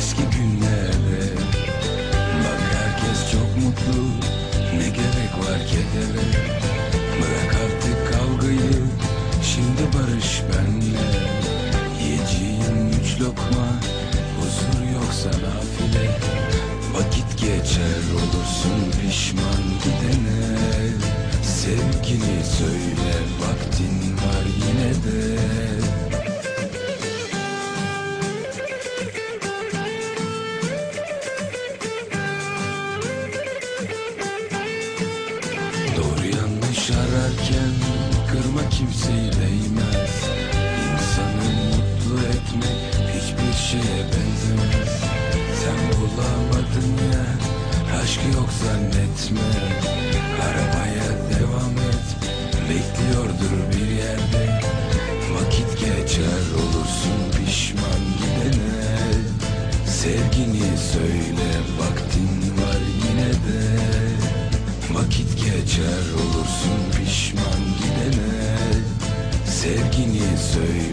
eski günlerde Bak herkes çok mutlu. Ne gerek var kedere? Bırak artık kavgayı. Şimdi barış benle. Yiyeceğim üç lokma. Huzur yoksa nafile. Vakit geçer olursun pişman gidene. Sevgili söyle vaktin var. Severken kırma kimseyi değmez. İnsanı mutlu etmek hiçbir şeye benzemez. Sen bulamadın ya aşkı yok zannetme. Arabaya devam et bekliyordur bir yerde. Vakit geçer olursun pişman gidene. Sevgini söyle vaktin var yine de. Vakit geçer say